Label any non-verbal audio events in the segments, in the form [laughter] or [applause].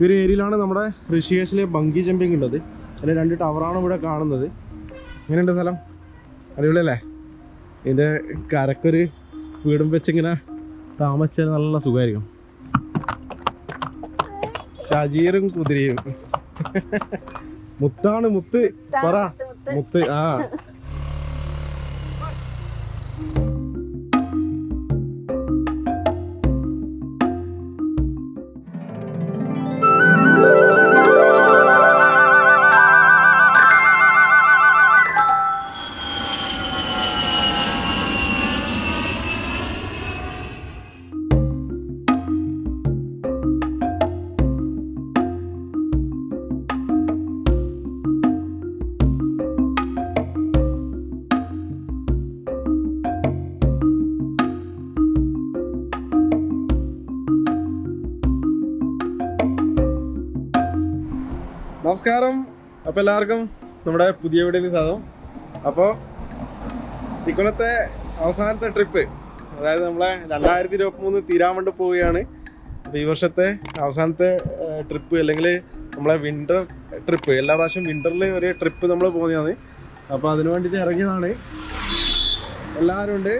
ഈ ഒരു ഏരിയയിലാണ് നമ്മുടെ ഋഷികേശിലെ ബങ്കി ജമ്പിങ് ഉള്ളത്. അതിൽ രണ്ട് ടവറാണ് ഇവിടെ കാണുന്നത്. എങ്ങനെയുണ്ട് സ്ഥലം? അടിപൊളിയല്ലേ? ഇതിന്റെ കരക്കൊരു വീടും വെച്ചിങ്ങനെ താമസിച്ചാൽ നല്ല സുഖമായിരിക്കും. ഷജീറും കുതിരയും. മുത്താണ് മുത്ത്. പറ. മുത്ത്. ആ. നമസ്കാരം. അപ്പോൾ എല്ലാവർക്കും നമ്മുടെ പുതിയ വീടിന് സ്വാഗതം. അപ്പോൾ ഇക്കൊല്ലത്തെ അവസാനത്തെ ട്രിപ്പ് അതായത് നമ്മളെ രണ്ടായിരത്തി ഇരുപത്തി മൂന്ന് തീരാൻ വേണ്ടി പോവുകയാണ്. അപ്പോൾ ഈ വർഷത്തെ അവസാനത്തെ ട്രിപ്പ് അല്ലെങ്കിൽ നമ്മളെ വിന്റർ ട്രിപ്പ് എല്ലാ പ്രാവശ്യം വിന്ററിൽ ഒരു ട്രിപ്പ് നമ്മൾ പോകുന്നതാണ് അപ്പോൾ അതിന് വേണ്ടിയിട്ട് ഇറങ്ങിയതാണ്. എല്ലാവരും ഉണ്ട്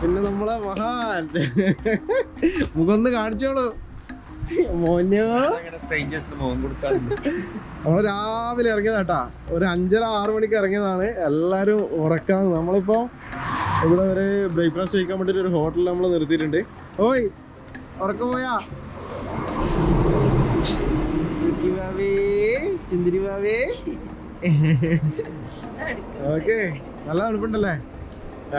പിന്നെ നമ്മളെ മഹാൻ. മുഖം ഒന്ന് കാണിച്ചോളൂ. നമ്മൾ രാവിലെ ഇറങ്ങിയതാട്ടാ ഒരു അഞ്ചര ആറു മണിക്ക് ഇറങ്ങിയതാണ്. എല്ലാരും ഉറക്കാന്ന് നമ്മളിപ്പോ ഇവിടെ ഒരു ബ്രേക്ക്ഫാസ്റ്റ് കഴിക്കാൻ വേണ്ടിട്ട് ഒരു ഹോട്ടലിൽ നമ്മൾ നിർത്തിയിട്ടുണ്ട്. ഓയ് ഉറക്കം പോയാ? ചിന്തിരി ഓക്കെ [laughs] ഓക്കേ നല്ല തണുപ്പുണ്ടല്ലേ?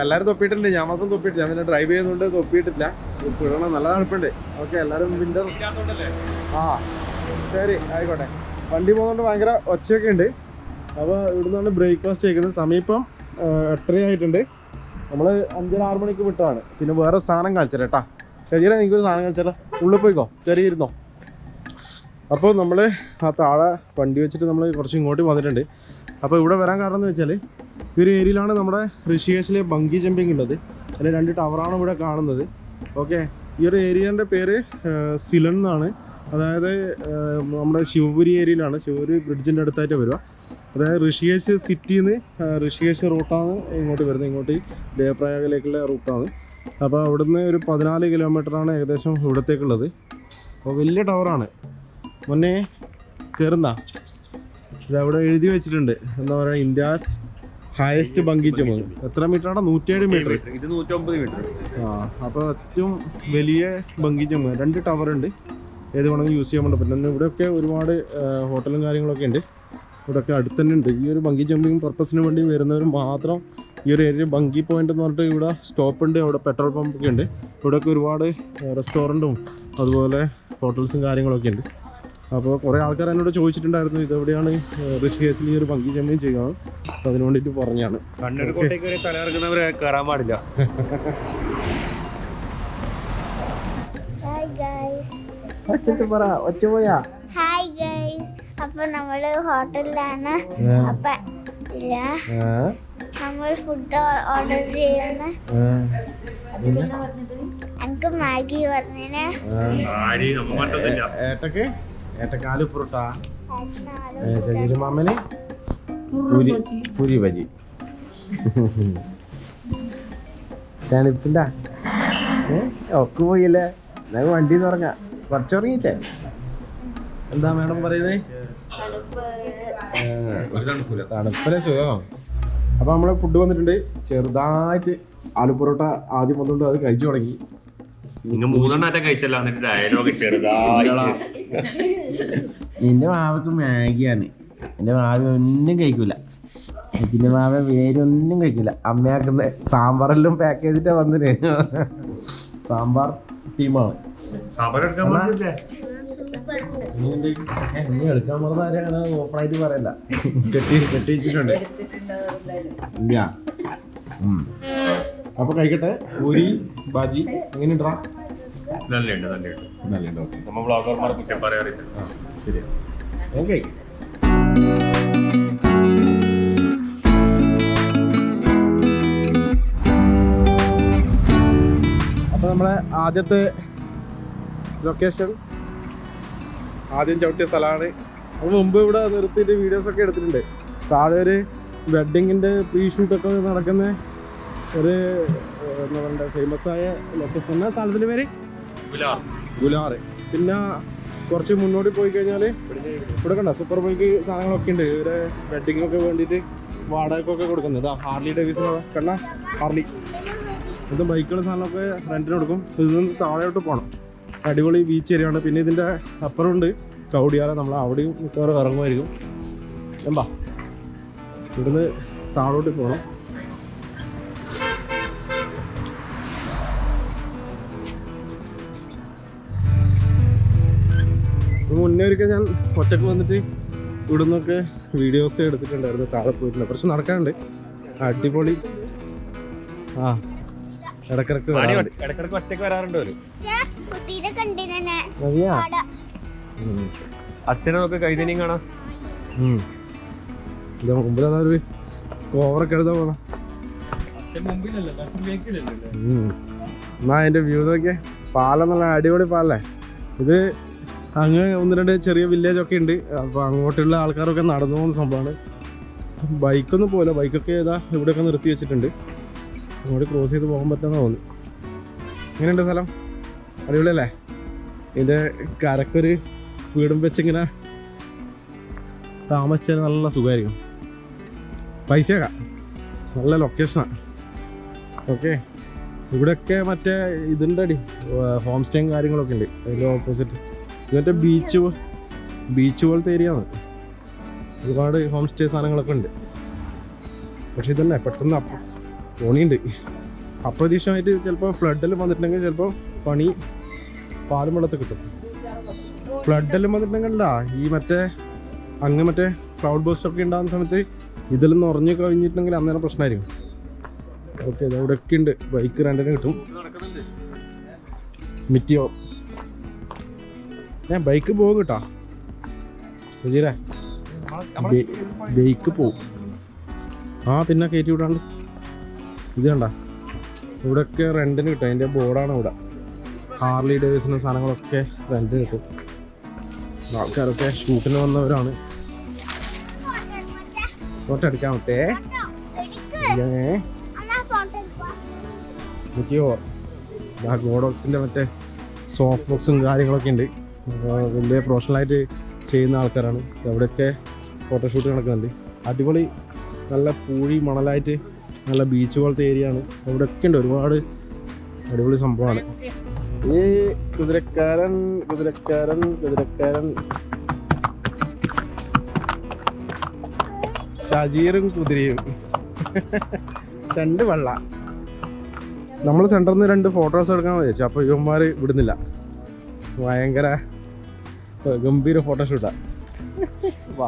എല്ലാവരും തൊപ്പിയിട്ടുണ്ട് ഞാൻ മാത്രം തൊപ്പിയിട്ട് ഞാൻ പിന്നെ ഡ്രൈവ് ചെയ്യുന്നുണ്ട് തൊപ്പിയിട്ടില്ല. തൊപ്പിടണം നല്ല തണുപ്പുണ്ട്. ഓക്കെ എല്ലാവരും വിന്റർ ആ ശരി ആയിക്കോട്ടെ. വണ്ടി പോകുന്നതുകൊണ്ട് ഭയങ്കര ഒച്ചയൊക്കെ ഉണ്ട്. അപ്പോൾ ഇവിടുന്നാണ് ബ്രേക്ക്ഫാസ്റ്റ് കഴിക്കുന്നത്. സമീപം എട്ടര ആയിട്ടുണ്ട്. നമ്മൾ അഞ്ചര ആറ് മണിക്ക് വിട്ടതാണ്. പിന്നെ വേറെ സാധനം കാണിച്ചു കേട്ടാ. ശരീര എനിക്കൊരു സാധനം കാണിച്ചാലോ ഉള്ളിൽ പോയിക്കോ. ചെറിയിരുന്നോ? അപ്പോൾ നമ്മൾ ആ താഴെ വണ്ടി വെച്ചിട്ട് നമ്മൾ കുറച്ച് ഇങ്ങോട്ട് വന്നിട്ടുണ്ട്. അപ്പോൾ ഇവിടെ വരാൻ കാരണം എന്ന് വെച്ചാൽ ഈ ഒരു ഏരിയയിലാണ് നമ്മുടെ ഋഷികേശിലെ ബങ്കി ജമ്പിങ് ഉള്ളത്. അതിൽ രണ്ട് ടവറാണ് ഇവിടെ കാണുന്നത്. ഓക്കെ ഈ ഒരു ഏരിയന്റെ പേര് സിലൺ എന്നാണ്. അതായത് നമ്മുടെ ശിവപുരി ഏരിയയിലാണ്. ശിവപുരി ബ്രിഡ്ജിന്റെ അടുത്തായിട്ട് വരിക. അതായത് ഋഷികേശ് സിറ്റിയിൽ നിന്ന് ഋഷികേശ് റൂട്ടാണ് ഇങ്ങോട്ട് വരുന്നത്. ഇങ്ങോട്ട് ദേവപ്രയാഗിലേക്കുള്ള റൂട്ടാണ് അപ്പോൾ അവിടുന്ന് ഒരു പതിനാല് കിലോമീറ്ററാണ് ഏകദേശം ഇവിടത്തേക്കുള്ളത്. അപ്പോൾ വലിയ ടവറാണ് മുന്നേ കയറുന്ന ഇതവിടെ എഴുതി വെച്ചിട്ടുണ്ട്. എന്താ പറയുക? ഇന്ത്യാസ് ഹയസ്റ്റ് ബങ്കി ജമ്പ് എത്ര മീറ്റർ ആണ്? നൂറ്റിയേഴ് മീറ്റർ ഇത് നൂറ്റൊമ്പത് മീറ്റർ ആ അപ്പോൾ ഏറ്റവും വലിയ ബങ്കി ജമ്പ് രണ്ട് ടവർ ഉണ്ട്. ഏത് വേണമെങ്കിലും യൂസ് ചെയ്യാൻ പറ്റും. ഇവിടെയൊക്കെ ഒരുപാട് ഹോട്ടലും കാര്യങ്ങളൊക്കെ ഉണ്ട്. ഇവിടെയൊക്കെ അടുത്ത് തന്നെ ഉണ്ട്. ഈ ഒരു ബങ്കി ജമ്പിങ് പർപ്പസിന് വേണ്ടി വരുന്നവർ മാത്രം ഈ ഒരു ഏരിയ ബങ്കി പോയിന്റ് എന്ന് പറഞ്ഞിട്ട് ഇവിടെ സ്റ്റോപ്പ് ഉണ്ട്. അവിടെ പെട്രോൾ പമ്പ് ഒക്കെ ഉണ്ട്. ഇവിടെയൊക്കെ ഒരുപാട് റെസ്റ്റോറന്റും അതുപോലെ ഹോട്ടൽസും കാര്യങ്ങളൊക്കെ ഉണ്ട്. അപ്പോൾ കുറേ ആൾക്കാർ എന്നോട് ചോദിച്ചിട്ടുണ്ടായിരുന്നു ഇതെവിടെയാണ്? ഋഷികേശിൽ ഈ ഒരു പങ്കി ജമ്പിങ് ചെയ്യുക. അപ്പോൾ അതിന് വേണ്ടിയിട്ട് പറഞ്ഞാണ്. കണ്ണൂർ കോട്ടയ്ക്ക് വരെ തലയിറങ്ങുന്നവരെ കയറാൻ പാടില്ല. ഒച്ചത്ത് പറ ഒച്ച പോയാ? ഹായ് ഗൈസ് അപ്പൊ നമ്മൾ ഹോട്ടലിലാണ്. അപ്പൊ ഇല്ല. നമ്മൾ ഫുഡ് ഓർഡർ ചെയ്യുന്ന. എനിക്ക് മാഗി കണ്ടതില്ല ഏട്ടക്ക്? ഏട്ടക്കാൽ പുറട്ടാ ശരീരം മാമന്? പുരി പുരി ബജി തണുപ്പിണ്ട ഒക്കെ പോയില്ലേ? ഞാൻ വണ്ടി തുറങ്ങ. കുറച്ചുറങ്ങിച്ചേ എന്താ മേഡം പറയുന്നേ? തണുപ്പിലെ സുഖം. അപ്പൊ നമ്മളെ ഫുഡ് വന്നിട്ടുണ്ട്. ചെറുതായിട്ട് ആലു പൊറോട്ട ആദ്യം വന്നുകൊണ്ട് അത് കഴിച്ചു തുടങ്ങി. നിങ്ങൾ കഴിച്ചല്ലോ കഴിച്ചല്ല. എന്നിട്ട് ഡയലോഗ് [laughs] നിന്റെ മാവക്ക് മാഗിയാണ്. എന്റെ മാവ ഒന്നും കഴിക്കൂല. എച്ചിന്റെ മാവ വേരൊന്നും കഴിക്കില്ല അമ്മയാക്കുന്ന സാമ്പാറെല്ലാം പാക്ക് ചെയ്തിട്ടാ വന്നിന്. സാമ്പാർ ടീമാണ്. സാമ്പാർ എടുക്കാൻ പാടില്ലേ ഇനി എടുക്കാൻ പറഞ്ഞ ആരെയാണ്? ഓപ്പൺ ആയിട്ട് പറയല്ല കെട്ടി കെട്ടിച്ചിട്ടുണ്ട് ഇല്ല. ഉം. അപ്പൊ കഴിക്കട്ടെ. പൂരി ബാജി എങ്ങനെയുണ്ടാ നല്ലുണ്ട് ഓക്കെ. നമ്മ ബ്ലോഗർമാർ കുറ്റം പറയാറില്ല. ആ ശരി. ഓക്കെ. അപ്പോൾ നമ്മളെ ആദ്യത്തെ ലൊക്കേഷൻ ആദ്യം ചവിട്ടിയ സ്ഥലമാണ്. അത് മുമ്പ് ഇവിടെ നിർത്തിയിട്ട് വീഡിയോസ് ഒക്കെ എടുത്തിട്ടുണ്ട്. താഴെ ഒരു വെഡിങ്ങിന്റെ പ്രീ ഷൂട്ട് ഒക്കെ നടക്കുന്ന ഒരു എന്താ പറയുക ഫേമസ് ആയ ലൊക്കേഷൻ സ്ഥലത്തിന്റെ പേര് ഗുലാറ് പിന്നെ കുറച്ച് മുന്നോട്ട് പോയി കഴിഞ്ഞാൽ ഇവിടെ കണ്ട സൂപ്പർ ബൈക്ക് സാധനങ്ങളൊക്കെ ഉണ്ട്. ഇവരെ വെഡിങ്ങിനൊക്കെ വേണ്ടിയിട്ട് വാടകയ്ക്കൊക്കെ കൊടുക്കുന്നത്. ഇതാ ഹാർലി ഡേവിസ് കണ്ട ഹാർലി ഇത് ബൈക്കുകൾ സാധനമൊക്കെ റെന്റിന് കൊടുക്കും. നിന്ന് താഴോട്ട് പോകണം അടിപൊളി ബീച്ച് ഏരിയയാണ് പിന്നെ ഇതിന്റെ അപ്പുറമുണ്ട് കൗടിയാല നമ്മൾ അവിടെയും മിക്കവാറും ഇറങ്ങുമായിരിക്കും എന്താ ഇവിടുന്ന് താഴോട്ട് പോകണം ഒരിക്കൽ ഞാൻ ഒറ്റയ്ക്ക് വന്നിട്ട് ഇവിടുന്നൊക്കെ വീഡിയോസ് എടുത്തിട്ടുണ്ടായിരുന്നു താഴെ പോയിട്ടുണ്ട്. പക്ഷെ നടക്കാനുണ്ട്. അടിപൊളി. ആ ഇടക്കിടക്ക്. ഇടക്കിടക്ക് ഒറ്റയ്ക്ക് വരാറുണ്ട്. അച്ഛനെ നമുക്ക് കൈതനിയും കാണാം. ഉം. മുമ്പിൽ അതാ ഒരു ഓവറൊക്കെ എടുത്താ പോണം. എന്നാ അതിന്റെ വ്യൂ നോക്കിയേ. പാലം നല്ല അടിപൊളി പാലല്ലേ? ഇത് അങ്ങ് ഒന്ന് രണ്ട് ചെറിയ വില്ലേജ് ഒക്കെ ഉണ്ട്. അപ്പോൾ അങ്ങോട്ടുള്ള ആൾക്കാരൊക്കെ നടന്നു പോകുന്ന സംഭവമാണ്. ബൈക്കൊന്നും പോലെ ബൈക്കൊക്കെ ഏതാ ഇവിടെയൊക്കെ നിർത്തി വെച്ചിട്ടുണ്ട്. അങ്ങോട്ട് ക്രോസ് ചെയ്ത് പോകാൻ പറ്റുന്ന തോന്നി എങ്ങനെയുണ്ട് സ്ഥലം. അടിപൊളിയല്ലേ? ഇതിന്റെ കരക്കൊരു വീടും വെച്ചിങ്ങനെ താമസിച്ചാൽ നല്ല സുഖമായിരിക്കും. പൈസയൊക്കെ നല്ല ലൊക്കേഷനാണ് ഓക്കെ ഇവിടെയൊക്കെ മറ്റേ ഇതുണ്ടടി ഹോം സ്റ്റേയും കാര്യങ്ങളൊക്കെ ഉണ്ട്. അതിന്റെ ഓപ്പോസിറ്റ് ഇതിന്റെ ബീച്ച് ബീച്ച് പോലത്തെ ഏരിയ ആണ്. ഒരുപാട് ഹോം സ്റ്റേ സാധനങ്ങളൊക്കെ ഉണ്ട്. പക്ഷെ ഇതന്നെ പെട്ടെന്ന് അപ്പ തോണിയുണ്ട്. അപ്രതീക്ഷിതമായിട്ട് ചിലപ്പോൾ ഫ്ലഡിൽ വന്നിട്ടുണ്ടെങ്കിൽ ചിലപ്പോൾ പണി പാലും വെള്ളത്തിൽ കിട്ടും. ഫ്ലഡെല്ലാം വന്നിട്ടുണ്ടെങ്കിൽ ഉണ്ടാ ഈ മറ്റേ അങ്ങ് മറ്റേ ക്ലൗഡ് ബോസ്റ്റ് ഒക്കെ ഉണ്ടാകുന്ന സമയത്ത് ഇതിൽ നിറഞ്ഞു കഴിഞ്ഞിട്ടുണ്ടെങ്കിൽ അന്നേരം പ്രശ്നമായിരിക്കും. ഓക്കെ ഒക്കെ ഉണ്ട്. ബൈക്ക് രണ്ടിനും കിട്ടും. മിറ്റിയോ ഞാൻ ബൈക്ക് പോകും കേട്ടോ. സുജീരെ ബൈക്ക് പോകും ആ പിന്നെ കയറ്റി വിടാണ്ട്. ഇത് കണ്ട. ഇവിടെയൊക്കെ റെന്റിന് കിട്ടും. അതിന്റെ ബോർഡാണ് ഇവിടെ. ഹാർലി ഡേവിസിനും സാധനങ്ങളൊക്കെ റെന്റിന് കിട്ടും. ആൾക്കാരൊക്കെ ഷൂട്ടിന് വന്നവരാണ്. ഫോട്ടോ അടിക്കാൻ പറ്റേ എനിക്കോ? ആ ഗോഡോക്സിന്റെ മറ്റേ സോഫ്റ്റ് ബോക്സും കാര്യങ്ങളൊക്കെ ഉണ്ട്. വലിയ പ്രൊഫഷണലായിട്ട് ചെയ്യുന്ന ആൾക്കാരാണ്. എവിടെയൊക്കെ ഫോട്ടോഷൂട്ട് നടക്കുന്നുണ്ട്. അടിപൊളി നല്ല പൂഴി മണലായിട്ട് നല്ല ബീച്ച് പോലത്തെ ഏരിയ ആണ്. അവിടെയൊക്കെ ഉണ്ട്. ഒരുപാട് അടിപൊളി സംഭവമാണ്. ഈ കുതിരക്കാരൻ കുതിരക്കാരൻ കുതിരക്കാരൻ. ഷജീറും കുതിരയും. രണ്ട് വെള്ള. നമ്മൾ സെന്ററിൽ നിന്ന് രണ്ട് ഫോട്ടോസ് എടുക്കാൻ വിചാരിച്ചു. അപ്പോൾ ഇവന്മാർ വിടുന്നില്ല. ഭയങ്കര ഗംഭീര ഫോട്ടോഷൂട്ടാ വാ.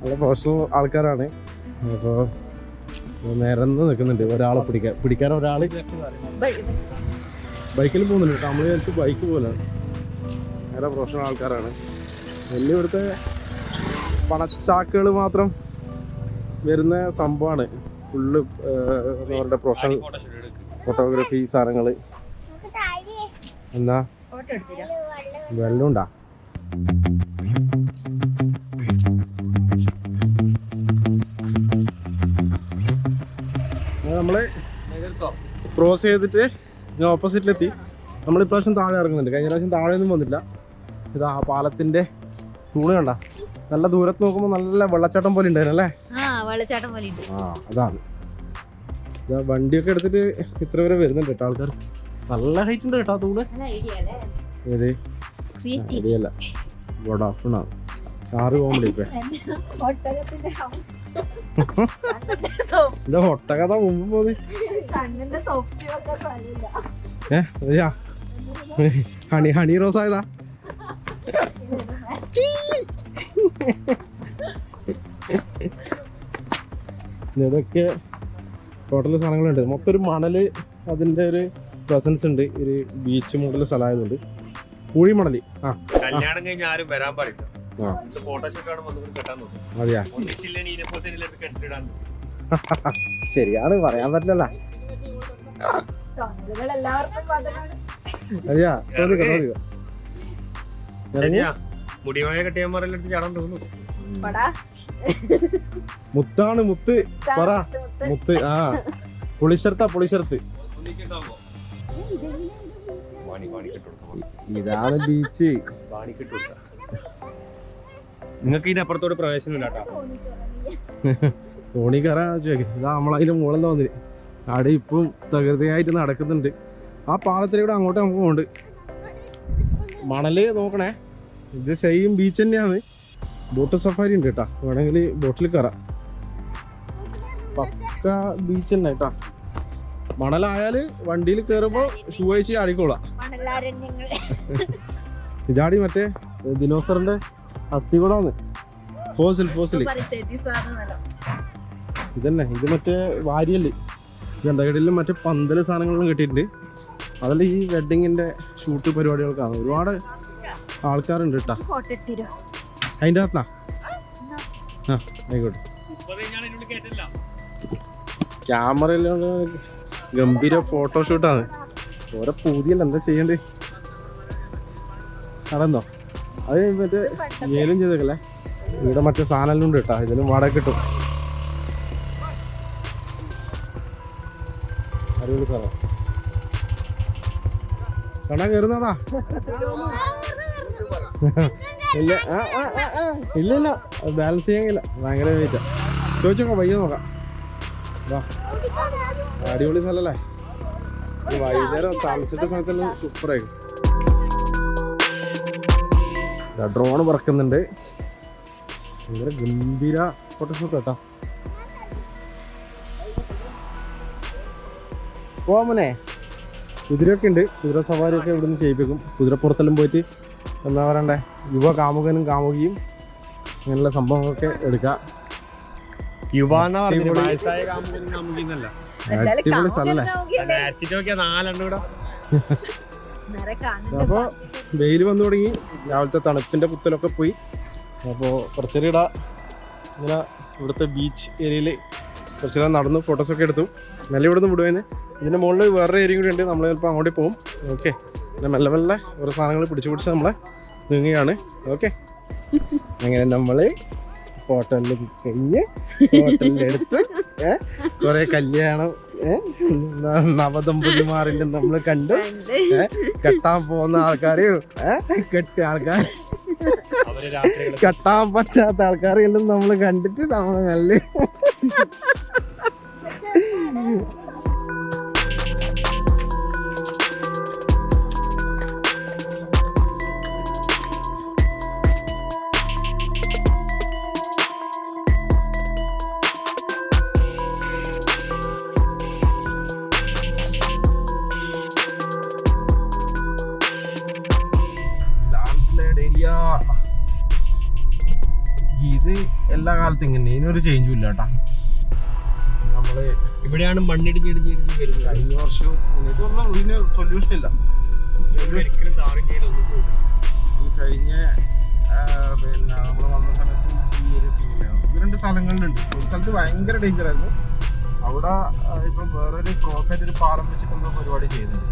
നല്ല പ്രൊഫഷണൽ ആൾക്കാരാണ്. അപ്പോൾ നിരന്ന് നിൽക്കുന്നുണ്ട് ഒരാളെ പിടിക്കാൻ. പിടിക്കാൻ ഒരാൾ ബൈക്കിൽ പോകുന്നുണ്ട്. കേട്ടോ. നമ്മൾ വിചാരിച്ചു ബൈക്ക് പോലാണ് നേരെ പ്രൊഫഷണൽ ആൾക്കാരാണ്. വലിയ ഇവിടുത്തെ പണച്ചാക്കുകൾ മാത്രം വരുന്ന സംഭവമാണ്. ഫുള്ള് അവരുടെ പ്രൊഫഷണൽ ഫോട്ടോഗ്രാഫി സാധനങ്ങൾ നമുക്ക് താഴെ എന്താ വെള്ളം വെള്ളം നമ്മൾ ക്രോസ് ചെയ്തിട്ട് ഞാൻ ഓപ്പോസിറ്റിലെത്തി നമ്മൾ ഇപ്രാവശ്യം താഴെ ഇറങ്ങുന്നുണ്ട്. കഴിഞ്ഞ പ്രാവശ്യം താഴെ ഒന്നും വന്നില്ല ഇതാ ആ പാലത്തിന്റെ തൂണ് കണ്ട. നല്ല ദൂരത്ത് നോക്കുമ്പോൾ നല്ല വെള്ളച്ചാട്ടം പോലെ ഉണ്ടായിരുന്നു അല്ലേ? ആ അതാണ്. ഇതാ വണ്ടിയൊക്കെ എടുത്തിട്ട് ഇത്ര വരെ വരുന്നുണ്ട് കേട്ടോ ആൾക്കാർ നല്ല ഹൈറ്റ് ഉണ്ട് കേട്ടോ തൂണ്. ഏത്? ക്രിയേറ്റീവ് വോഡാഫോൺ കോമഡി ഇപ്പൊ [laughs] എന്റെ ഒട്ടകഥ മുമ്പ് പോയി ഹണി ഹണി റോസ് ആയതാ. ഇതൊക്കെ ടോട്ടൽ സാധനങ്ങളുണ്ട്. മൊത്തം ഒരു മണൽ അതിന്റെ ഒരു പ്രസൻസ് ഉണ്ട്. ഒരു ബീച്ച് മോഡൽ സ്ഥലമായതുകൊണ്ട്. പൂഴി മണൽ ആ. കല്യാണം കഴിഞ്ഞ ആരും വരാൻ അതെയാ? കെട്ടിടാൻ ശരിയാണ് പറയാൻ പറ്റില്ലല്ല. അതെയാ? മുടിമായ കെട്ടിയന്മാരെല്ലാം ചാടാൻ തോന്നുന്നു. മുത്താണ് മുത്ത്. പറ. മുത്ത്. ആ. പുളിശർത്ത പുളിശർത്ത് ഇതാണ് ബീച്ച്. നിങ്ങൾക്ക് ഇതിന്റെ അപ്പുറത്തോട് പ്രവേശനമില്ല തോണി ചോദിക്കും ഇതാ നമ്മളതിന്റെ മുകളിൽ തോന്നി. അവിടെ ഇപ്പം തകൃതിയായിട്ട് നടക്കുന്നുണ്ട്. ആ പാലത്തിലൂടെ അങ്ങോട്ട് നമുക്ക് പോകുന്നുണ്ട് മണൽ നോക്കണേ. ഇത് സെയിം ബീച്ച് തന്നെയാണ്. ബോട്ട് സഫാരി ഉണ്ട് കേട്ടാ. വേണമെങ്കിൽ ബോട്ടിൽ കയറാം. പക്ക ബീച്ച് തന്നെ കേട്ടാ. മണലായാൽ വണ്ടിയിൽ കയറുമ്പോൾ ഷൂ അയച്ച് ആടിക്കോളാം ഇതാടി മറ്റേ ദിനോസറിന്റെ അസ്ഥി കൂടാന്ന്. ഫോസിൽ ഫോസിൽ ഇതന്നെ ഇത് മറ്റേ വാരിയൽ ഗണ്ടകടിയിലും മറ്റേ പന്തൽ സാധനങ്ങളെല്ലാം കിട്ടിയിട്ടുണ്ട്. അതല്ല ഈ വെഡിങ്ങിന്റെ ഷൂട്ട് പരിപാടികൾക്കാണ്. ഒരുപാട് ആൾക്കാരുണ്ട് കേട്ടാ. അതിന്റെ അകത്താ? ആ ആയിക്കോട്ടെ. ക്യാമറയിലുള്ള ഗംഭീര ഫോട്ടോഷൂട്ടാണ് ഓരോ പൂതിയല്ല എന്താ ചെയ്യണ്ടേ? നടന്നോ? അത് മറ്റേ ഏലും ചെയ്തേക്കല്ലേ? ഇവിടെ മറ്റേ സാധനം ഉണ്ട് കേട്ടോ. ഇതിലും വാടക കിട്ടും. അടിപൊളി സാറോ കണ കയറുന്നതാ? ഇല്ല. ഇല്ല ഇല്ല. ബാലൻസ് ചെയ്യാൻ കഴിയില്ല. ഭയങ്കര വെയിറ്റാ ചോദിച്ചോക്കാം വയ്യ നോക്കാം. അടിപൊളി സ്ഥലല്ലേ വൈകുന്നേരം താമസിച്ച സമയത്തെല്ലാം സൂപ്പറായിരിക്കും ഡ്രോൺ പറക്കുന്നുണ്ട്. ഭയങ്കര ഗംഭീര ഫോട്ടോഷൂട്ട് കേട്ടോ. പോവാമനെ കുതിരയൊക്കെ ഉണ്ട്. കുതിര സവാരി ഒക്കെ ഇവിടുന്ന് ചെയ്യിപ്പിക്കും. കുതിരപ്പുറത്തെല്ലാം പോയിട്ട് എന്താ പറയണ്ടേ? യുവ കാമുകനും കാമുകിയും അങ്ങനെയുള്ള സംഭവങ്ങളൊക്കെ എടുക്കാം. യുവാന്ന പറഞ്ഞു അടിപൊളി. [laughs] വെയിൽ സ്ഥലല്ലേ വെയിൽ വന്നു തുടങ്ങി. രാവിലത്തെ തണുപ്പിന്റെ പുത്തലൊക്കെ പോയി. അപ്പോൾ കുറച്ചേരം ഇടാ. ഇങ്ങനെ ഇവിടുത്തെ ബീച്ച് ഏരിയയിൽ കുറച്ചേരം നടന്നു ഫോട്ടോസ് ഒക്കെ എടുത്തു. നല്ല ഇവിടുന്ന് വിടുവായിരുന്നു ഇതിന്റെ മുകളിൽ വേറെ ഏരിയ കൂടി ഉണ്ട്. നമ്മൾ ചിലപ്പോൾ അങ്ങോട്ട് പോകും ഓക്കെ പിന്നെ മെല്ലെ മെല്ലെ ഓരോ സാധനങ്ങൾ പിടിച്ചു പിടിച്ച് നമ്മളെ നീങ്ങുകയാണ്. ഓക്കെ [laughs] അങ്ങനെ നമ്മൾ ഹോട്ടലിൽ കഴിഞ്ഞ് ഹോട്ടലിൽ അടുത്ത് ഏഹ് കുറേ കല്യാണം നവദമ്പതിമാറിന്റെ നമ്മൾ കണ്ടു. കെട്ടാൻ പോകുന്ന ആൾക്കാരെയും കെട്ടിയ ആൾക്കാർ കെട്ടാൻ പറ്റാത്ത ആൾക്കാരെല്ലാം നമ്മൾ കണ്ടിട്ട് നമ്മൾ നല്ല ഇതിനൊരു ചേഞ്ചും ഇല്ല കേട്ടാ. നമ്മൾ ഇവിടെയാണ് മണ്ണിടിഞ്ഞിടിഞ്ഞിടിഞ്ഞ് വരുന്നത്. കഴിഞ്ഞ വർഷവും ഇതൊന്നും ഇതിന് സൊല്യൂഷൻ ഇല്ല. ഒരിക്കലും ചെയ്തൊന്നും പോകില്ല ഈ കഴിഞ്ഞ ആ, പിന്നെ നമ്മൾ വന്ന സമയത്ത് ഈ ഒരു ടീമിലാണ് രണ്ട് സ്ഥലങ്ങളിലുണ്ട്. ഒരു സ്ഥലത്ത് ഭയങ്കര ഡേഞ്ചർ ആയിരുന്നു. അവിടെ ഇപ്പം വേറൊരു ക്രോസ് ആയിട്ട് ഒരു പാലം വെച്ചിട്ടുള്ള പരിപാടി ചെയ്യുന്നുണ്ട്.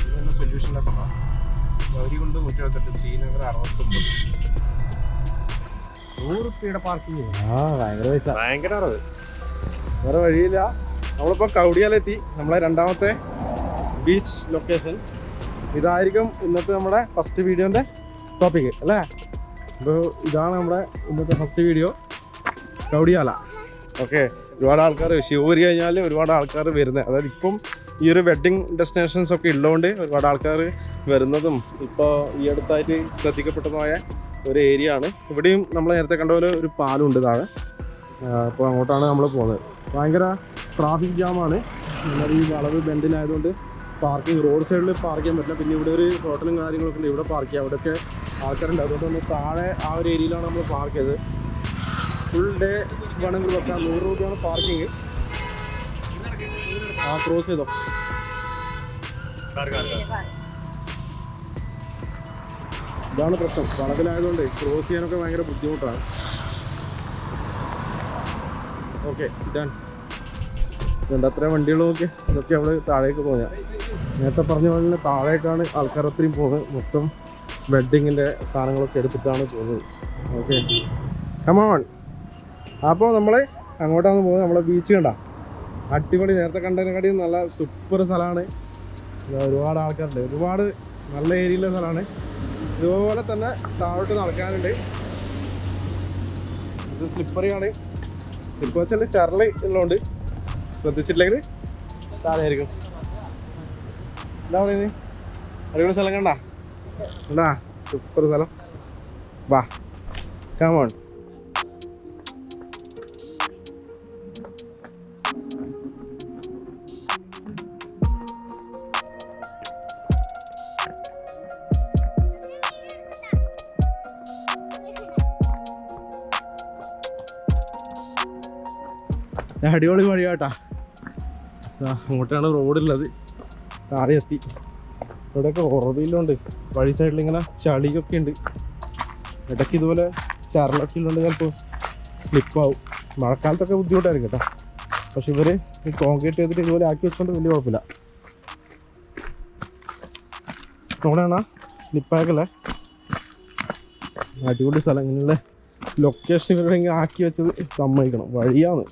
ഇതിനൊന്നും സൊല്യൂഷൻ ഇല്ല സംഭവം. ഗൗരി കൊണ്ട് നൂറ്റി എഴുപത്തെട്ട് ശ്രീനഗർ അറുപത്തൊമ്പത്. ഭയങ്കര അറിവ് വേറെ വഴിയില്ല. നമ്മളിപ്പോൾ കൗടിയാലെത്തി നമ്മളെ രണ്ടാമത്തെ ബീച്ച് ലൊക്കേഷൻ ഇതായിരിക്കും ഇന്നത്തെ നമ്മുടെ ഫസ്റ്റ് വീഡിയോന്റെ ടോപ്പിക് അല്ലേ? അപ്പോൾ ഇതാണ് നമ്മുടെ ഇന്നത്തെ ഫസ്റ്റ് വീഡിയോ കൗടിയാല. ഓക്കെ ഒരുപാട് ആൾക്കാർ ശിവപുരി കഴിഞ്ഞാൽ ഒരുപാട് ആൾക്കാർ വരുന്നത് അതായത് ഇപ്പം ഈ ഒരു വെഡ്ഡിങ് ഡെസ്റ്റിനേഷൻസ് ഒക്കെ ഉള്ളതുകൊണ്ട് ഒരുപാട് ആൾക്കാർ വരുന്നതും ഇപ്പോൾ ഈ അടുത്തായിട്ട് ശ്രദ്ധിക്കപ്പെട്ടതുമായ ഒരു ഏരിയ ആണ്. ഇവിടെയും നമ്മൾ നേരത്തെ കണ്ട പോലെ ഒരു പാലം ഉണ്ട് താഴെ അപ്പോൾ അങ്ങോട്ടാണ് നമ്മൾ പോകുന്നത് ഭയങ്കര ട്രാഫിക് ജാമാണ് നമ്മുടെ ഈ വളവ് ബെൻഡിലായതുകൊണ്ട് പാർക്കിംഗ് റോഡ് സൈഡിൽ പാർക്ക് ചെയ്യാൻ പറ്റില്ല. പിന്നെ ഇവിടെ ഒരു ഹോട്ടലും കാര്യങ്ങളൊക്കെ ഉണ്ട്. ഇവിടെ പാർക്ക് ചെയ്യാം. അവിടെയൊക്കെ ആൾക്കാരുണ്ട്. അതുകൊണ്ട് തന്നെ താഴെ ആ ഒരു ഏരിയയിലാണ് നമ്മൾ പാർക്ക് ചെയ്തത്. ഫുൾ ഡേ വേണമെങ്കിൽ വെക്കാം നൂറ് രൂപയാണ് പാർക്കിങ് ആ ക്രോസ് ചെയ്തോ? ഇതാണ് പ്രശ്നം. വളവിലായതുകൊണ്ട് ക്രോസ് ചെയ്യാനൊക്കെ ഭയങ്കര ബുദ്ധിമുട്ടാണ്. ഓക്കെ ഇതാണ് ഇതുണ്ട് അത്ര വണ്ടികൾ നോക്കി ഇതൊക്കെ അവിടെ താഴേക്ക് പോയാൽ നേരത്തെ പറഞ്ഞ പോലെ താഴേക്കാണ് ആൾക്കാർ അത്രയും പോകുന്നത്. മൊത്തം വെഡ്ഡിങ്ങിന്റെ സാധനങ്ങളൊക്കെ എടുത്തിട്ടാണ് പോകുന്നത്. ഓക്കെ കമോൺ അപ്പോൾ നമ്മൾ അങ്ങോട്ടാണ് പോകുന്നത്. നമ്മളെ ബീച്ച് കണ്ട. അടിപൊളി. നേരത്തെ കണ്ടതിനെക്കാട്ടിയും നല്ല സൂപ്പർ സ്ഥലമാണ്. ഒരുപാട് ആൾക്കാരുണ്ട്. ഒരുപാട് നല്ല ഏരിയയിലെ സ്ഥലമാണ്. ഇതുപോലെ തന്നെ താഴോട്ട് നടക്കാനുണ്ട്. ഇത് സ്ലിപ്പറിയാണ് സ്ലിപ്പർ വെച്ചാൽ ചരളി ഉള്ളതുകൊണ്ട് ശ്രദ്ധിച്ചില്ലെങ്കിൽ താഴെ ആയിരിക്കും എന്താ പറയുന്നത് അടിപൊളി സ്ഥലം കണ്ടാ? കണ്ടാ? സൂപ്പർ സ്ഥലം. വാ കമോൺ അടിപൊളി മഴ ദാ അങ്ങോട്ടാണ് റോഡുള്ളത് താഴെ എത്തി. ഇവിടെയൊക്കെ ഉറവില്ലുണ്ട് വഴി സൈഡിൽ ഇങ്ങനെ ചളിയൊക്കെ ഉണ്ട്. ഇടയ്ക്ക് ഇതുപോലെ ചരളൊക്കെ ഉള്ളതുകൊണ്ട് ചിലപ്പോൾ സ്ലിപ്പാവും മഴക്കാലത്തൊക്കെ ബുദ്ധിമുട്ടായിരിക്കും കേട്ടോ. പക്ഷെ ഇവർ ഈ കോൺക്രീറ്റ് ചെയ്തിട്ട് ഇതുപോലെ ആക്കി വെച്ചോണ്ട് വലിയ കുഴപ്പമില്ല. അവിടെയാണ് സ്ലിപ്പാക്കല്ലേ അടിപൊളി സ്ഥലം. ലൊക്കേഷൻ ഇവിടെ ആക്കി വെച്ചത് സമ്മതിക്കണം. വഴിയാണ്.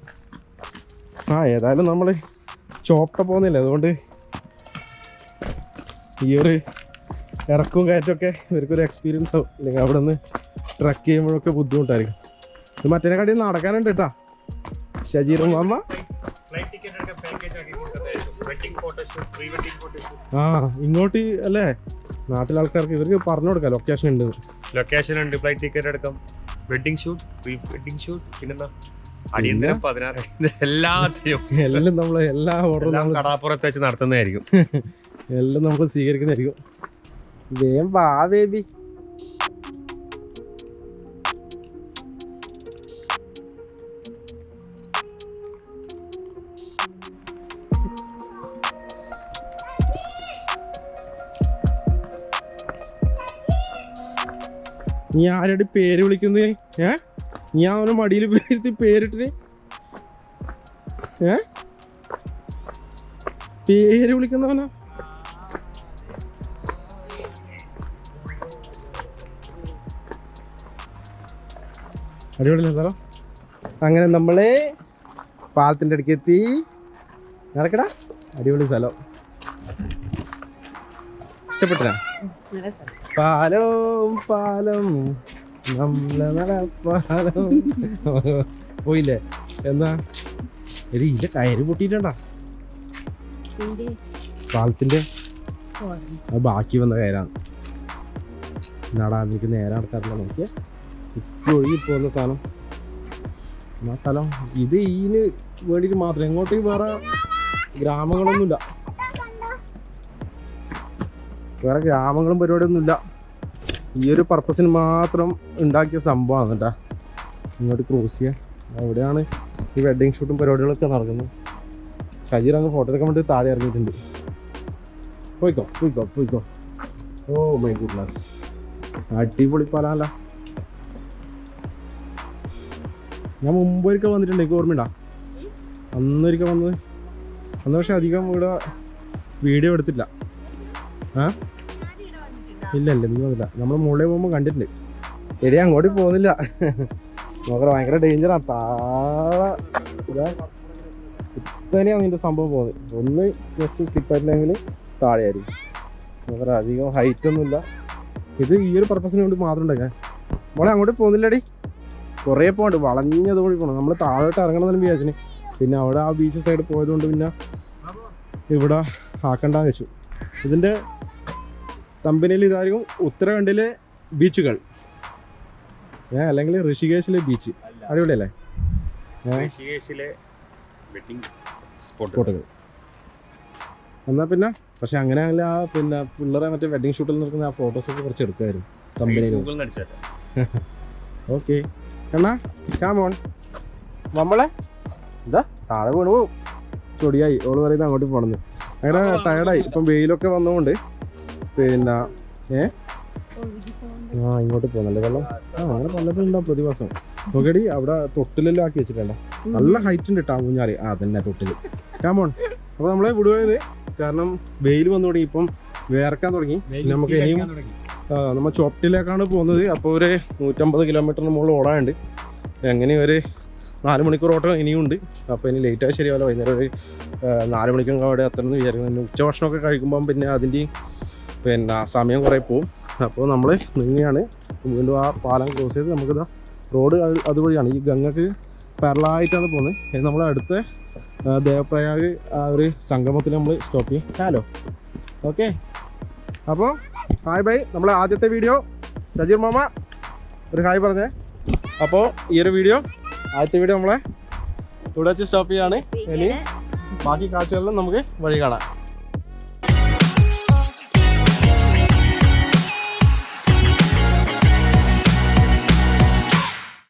ആ ഏതായാലും നമ്മൾ ചോപ്പ പോകുന്നില്ല. അതുകൊണ്ട് ഈ ഒരു ഇറക്കവും കയറ്റമൊക്കെ ഇവർക്കൊരു എക്സ്പീരിയൻസ് ആവും. അല്ലെങ്കിൽ അവിടെ നിന്ന് ട്രക്ക് ചെയ്യുമ്പോഴൊക്കെ ബുദ്ധിമുട്ടായിരിക്കും. ഇത് മറ്റേ കടി നടക്കാനുണ്ട് കേട്ടാ. ഷജീറും വന്ന ആ ഇങ്ങോട്ട് അല്ലേ? നാട്ടിലെ ആൾക്കാർക്ക് ഇവർക്ക് പറഞ്ഞു കൊടുക്കാം. ലൊക്കേഷൻ ഉണ്ട് ലൊക്കേഷൻ ഉണ്ട്. ഫ്ലൈറ്റ് ടിക്കറ്റ് എടുക്കാം. Wedding shoot pre wedding shoot പിന്നെന്താ? അടിയന്തരം പതിനാറ് എല്ലാത്തിനും [laughs] എല്ലാം നമ്മൾ എല്ലാ ഓർഡറും എല്ലാം കടാപ്പുറത്ത് വെച്ച് നടത്തുന്നതായിരിക്കും. [laughs] എല്ലാം നമ്മൾ സ്വീകരിക്കുന്നതായിരിക്കും. വേം വാ ബേബി നീ ആരുടെ പേര് വിളിക്കുന്നേ? ഏ? നീ അവനെ മടിയിൽ പേരുത്തി പേരിട്ടിന്. ഏ? പേര് വിളിക്കുന്നവനാ? അടിപൊളിയല്ലേ സ്ഥലം അങ്ങനെ നമ്മളെ പാലത്തിന്റെ അടുക്ക് എത്തി. നടക്കടാ. അടിപൊളി സ്ഥലം. ഇഷ്ടപ്പെട്ടാ പാലം പാലം പോയില്ലേ? എന്നാ? ഇത് ഇതിന്റെ കയറ് പൊട്ടിട്ടുണ്ടാ പാലത്തിന്റെ? അത് ബാക്കി വന്ന കയറാണ്. എന്നാടാ എനിക്ക് നേരെ നടക്കാറില്ല. നോക്കിയ. ഇപ്പൊ ഒഴുകി പോകുന്ന സ്ഥലം. ആ സ്ഥലം. ഇത് ഇതിന് വേണ്ടിയിട്ട് മാത്രം. എങ്ങോട്ടേക്ക് വേറെ ഗ്രാമങ്ങളൊന്നുമില്ല. വേറെ ഗ്രാമങ്ങളും പരിപാടിയൊന്നുമില്ല. ഈ ഒരു പർപ്പസിന് മാത്രം ഉണ്ടാക്കിയ സംഭവമാണ് കേട്ടാ ഇങ്ങോട്ട് ക്രോസ് ചെയ്യാൻ അവിടെയാണ് ഈ വെഡ്ഡിങ് ഷൂട്ടും പരിപാടികളൊക്കെ നടക്കുന്നത്. ഷജീർ അങ്ങ് ഫോട്ടോ എടുക്കാൻ വേണ്ടി താഴെ ഇറങ്ങിയിട്ടുണ്ട്. പോയിക്കോ പോയിക്കോ പോയിക്കോ. ഓ മൈ ഗുഡ്നസ് അടിപൊളി പലാല ഞാൻ മുമ്പ് ഒരിക്കൽ വന്നിട്ടുണ്ട്. എനിക്ക് ഓർമ്മയുണ്ടാ? അന്നൊരിക്കൽ വന്നത്. അന്ന് പക്ഷെ അധികം ഇവിടെ വീഡിയോ എടുത്തില്ല. ആ ഇല്ല ഇല്ല നീ വന്നില്ല. നമ്മൾ മുകളിൽ പോകുമ്പോൾ കണ്ടിട്ടുണ്ട് എടി അങ്ങോട്ട് പോകുന്നില്ല. നോക്കറ ഭയങ്കര ഡേഞ്ചറാണ് താഴെ ഇതാ. ഇത്തനെയാണ് നിന്റെ സംഭവം പോകുന്നത്. ഒന്ന് ജസ്റ്റ് സ്ലിപ്പായിട്ടില്ലെങ്കിൽ താഴെയായിരിക്കും. നോക്കറ അധികം ഹൈറ്റ് ഒന്നുമില്ല. ഇത് ഈ ഒരു പർപ്പസിന് വേണ്ടി മാത്രം ഉണ്ടാക്കാൻ മോളെ അങ്ങോട്ട് പോകുന്നില്ലടി. കുറേ പോകണ്ട്. വളഞ്ഞത് കൂടി പോകണം നമ്മൾ താഴോട്ട് ഇറങ്ങണമെന്ന് വിചാരിച്ചിന് പിന്നെ അവിടെ ആ ബീച്ച് സൈഡ് പോയതുകൊണ്ട് പിന്നെ ഇവിടെ ആക്കണ്ടെന്ന് വെച്ചു. ഇതിന്റെ കമ്പനിയിൽ ഇതായിരിക്കും ഉത്തരാഖണ്ഡിലെ ബീച്ചുകൾ. ഏ അല്ലെങ്കിൽ ഋഷികേശിലെ ബീച്ച്. അടിപൊളിയല്ലേ? ഋഷികേശിലെ വെഡിങ് എന്നാൽ പിന്നെ പക്ഷെ അങ്ങനെയാണെങ്കിൽ ആ പിന്നെ പിള്ളേരെ മറ്റേ വെഡിങ് ഷൂട്ടിൽ നിൽക്കുന്ന ആ ഫോട്ടോസൊക്കെ കുറച്ച് എടുക്കുമായിരുന്നു. കമ്പനിയിൽ ഓക്കെ. എന്നാ കാമോൺ നമ്മളെ? എന്താ താഴെ വീണ് ചൊടിയായി. ഓൾ പറയുന്നത് അങ്ങോട്ട് പോണെന്ന്. അങ്ങനെ ടയർഡായി ഇപ്പം വെയിലൊക്കെ വന്നതുകൊണ്ട് പിന്നെ ഏ? ആ ഇങ്ങോട്ട് പോകുന്നല്ലേ വെള്ളം. ആ അങ്ങനെ പലതും ഉണ്ടാവും പ്രതിമാസം നോക്കടി അവിടെ തൊട്ടിലെല്ലാം ആക്കി വെച്ചിട്ടുണ്ടോ. നല്ല ഹൈറ്റ് ഉണ്ട് കേട്ടോ ഊഞ്ഞാൽ. ആ തന്നെ തൊട്ടിൽ കാമോൺ അപ്പോൾ നമ്മളെ വിടുവായത് കാരണം വെയിൽ വന്നു തുടങ്ങി ഇപ്പം വേർക്കാൻ തുടങ്ങി. നമുക്ക് ഇനിയും നമ്മൾ ചോപ്റ്റിലേക്കാണ് പോകുന്നത്. അപ്പോൾ ഒരു നൂറ്റമ്പത് കിലോമീറ്ററിന് മുകളിൽ ഓടാനുണ്ട്. എങ്ങനെ ഒരു നാല് മണിക്കൂർ ഓട്ടം ഇനിയും ഉണ്ട്. അപ്പോൾ ഇനി ലേറ്റ് ആയി ശരിയാവില്ല. വൈകുന്നേരം ഒരു നാല് മണിക്കൊക്കെ അവിടെ എത്തണമെന്ന് വിചാരിക്കുന്നു. പിന്നെ ഉച്ചഭക്ഷണമൊക്കെ കഴിക്കുമ്പം പിന്നെ അതിന്റെ പിന്നെ സമയം കുറേ പോവും. അപ്പോൾ നമ്മൾ നീങ്ങുകയാണ് വീണ്ടും ആ പാലം ക്രോസ് ചെയ്ത് നമുക്കിതാ റോഡ് അത് അതുവഴിയാണ്. ഈ ഗംഗക്ക് പാരലായിട്ടാണ് പോകുന്നത്. നമ്മൾ അടുത്ത ദേവപ്രയാഗ് ആ ഒരു സംഗമത്തിൽ നമ്മൾ സ്റ്റോപ്പ് ചെയ്യും ഹലോ ഓക്കെ അപ്പോൾ ഹായ് ബൈ നമ്മളെ ആദ്യത്തെ വീഡിയോ സജീർ മാമ ഒരു ഹായ് പറഞ്ഞേ. അപ്പോൾ ഈ ഒരു വീഡിയോ ആദ്യത്തെ വീഡിയോ നമ്മളെ ഇവിടെ വെച്ച് സ്റ്റോപ്പ് ചെയ്യാണ്. ഇനി ബാക്കി കാഴ്ചകളിലും നമുക്ക് വഴി കാണാം.